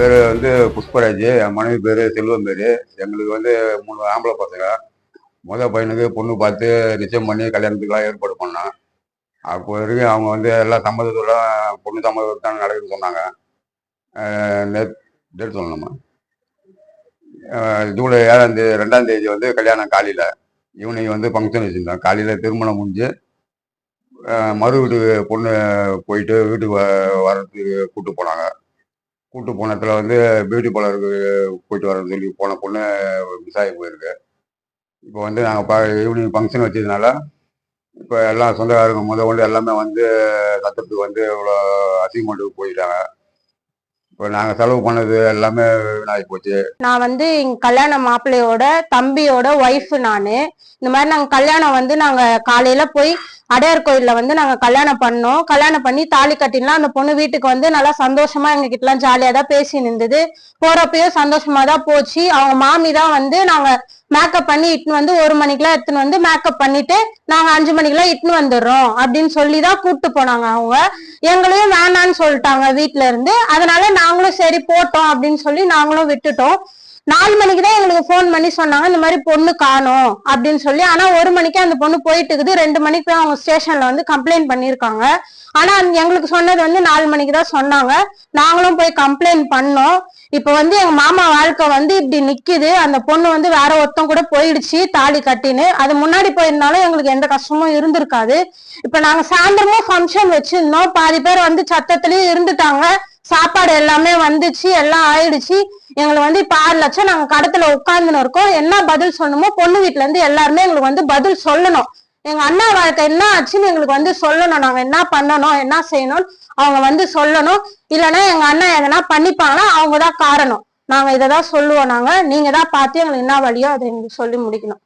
பேர் வந்து புஷ்பராஜ் என் மனைவி பேர் செல்வம் பேர். எங்களுக்கு வந்து மூணு ஆம்பளை பசங்க. முதல் பையனுக்கு பொண்ணு பார்த்து நிச்சயம் பண்ணி கல்யாணத்துக்குலாம் ஏற்பாடு பண்ணோம். அப்போ வரைக்கும் அவங்க வந்து எல்லா சம்மதத்தோட பொண்ணு சம்மதத்தோட தான் நடக்குதுன்னு சொன்னாங்க. டேட் சொல்லணுமா? ஜூலை ஏழாம் தேதி ரெண்டாம் தேதி வந்து கல்யாணம் காலையில். ஈவினிங் வந்து ஃபங்க்ஷன் வச்சுருந்தோம். காலையில் திருமணம் முடிஞ்சு மறு வீட்டுக்கு பொண்ணு போயிட்டு வீட்டுக்கு வ- வர்றதுக்கு கூப்பிட்டு போனாங்க. கூட்டு போனத்துல வந்து பியூட்டி பார்லருக்கு போயிட்டு வரேன்னு சொல்லி போன பொண்ணு மிஸ் ஆகி போயிருக்கு. இப்போ வந்து நாங்கள் ப ஈவினிங் ஃபங்க்ஷன் வச்சதுனால இப்போ எல்லாம் சொந்தக்காரங்க முத கொண்டு எல்லாமே வந்து சத்திரத்துக்கு வந்து இவ்வளோ அசிங்கமெண்ட்டுக்கு போயிட்டாங்க. இப்போ நாங்கள் செலவு பண்ணது எல்லாமே வீணாகி போச்சு. நான் வந்து எங்க கல்யாண மாப்பிள்ளையோட தம்பியோட ஒய்ஃப் நான். இந்த மாதிரி நாங்கள் கல்யாணம் வந்து நாங்கள் காலையில போய் அடையார் கோயில்ல வந்து நாங்க கல்யாணம் பண்ணோம். கல்யாணம் பண்ணி தாலி கட்டினா அந்த பொண்ணு வீட்டுக்கு வந்து நல்லா சந்தோஷமா எங்க கிட்ட எல்லாம் ஜாலியா தான் பேசி நின்றுது போறப்பயும் சந்தோஷமா தான் போச்சு. அவங்க மாமி தான் வந்து நாங்க மேக்கப் பண்ணி இட்டுன்னு வந்து ஒரு மணிக்கெல்லாம் எடுத்துன்னு வந்து மேக்கப் பண்ணிட்டு நாங்க அஞ்சு மணிக்கெல்லாம் இட்டுன்னு வந்துடுறோம் அப்படின்னு சொல்லி தான் கூப்பிட்டு போனாங்க அவங்க. எங்களையும் வேணான்னு சொல்லிட்டாங்க வீட்டுல இருந்து. அதனால நாங்களும் சரி போட்டோம் அப்படின்னு சொல்லி நாங்களும் விட்டுட்டோம். நாலு மணிக்கு தான் எங்களுக்கு ஃபோன் பண்ணி சொன்னாங்க இந்த மாதிரி பொண்ணு காணும் அப்படின்னு சொல்லி. ஆனா ஒரு மணிக்கு அந்த பொண்ணு போயிட்டு இருக்குது. ரெண்டு மணிக்கு அவங்க ஸ்டேஷன்ல வந்து கம்ப்ளைண்ட் பண்ணியிருக்காங்க. ஆனா எங்களுக்கு சொன்னது வந்து நாலு மணிக்கு தான் சொன்னாங்க. நாங்களும் போய் கம்ப்ளைண்ட் பண்ணோம். இப்ப வந்து எங்க மாமா வாழ்க்கை வந்து இப்படி நிக்குது. அந்த பொண்ணு வந்து வேற ஒருத்தம் கூட போயிடுச்சு தாலி கட்டின்னு. அது முன்னாடி போயிருந்தாலும் எங்களுக்கு எந்த கஷ்டமும் இருந்திருக்காது. இப்ப நாங்க சாயந்தரமும் ஃபங்க்ஷன் வச்சிருந்தோம். பாதி பேர் வந்து சத்தத்திலயும் இருந்துட்டாங்க. சாப்பாடு எல்லாமே வந்துச்சு எல்லாம் ஆயிடுச்சு. எங்களை வந்து இப்ப ஆறு லட்சம் நாங்க கடத்துல உட்கார்ந்துன்னு இருக்கோம். என்ன பதில் சொல்லணுமோ பொண்ணு வீட்டுல இருந்து எல்லாருமே எங்களுக்கு வந்து பதில் சொல்லணும். எங்க அண்ணா வாழ்க்கை என்ன ஆச்சுன்னு எங்களுக்கு வந்து சொல்லணும். நாங்க என்ன பண்ணணும் என்ன செய்யணும் அவங்க வந்து சொல்லணும். இல்லைன்னா எங்க அண்ணா எதனா பண்ணிப்பாங்கன்னா அவங்க தான் காரணம். நாங்க இதை தான் சொல்லுவோம் நாங்க. நீங்க தான் பார்த்து எங்களுக்கு என்ன வழியோ அதை எங்களுக்கு சொல்லி முடிக்கணும்.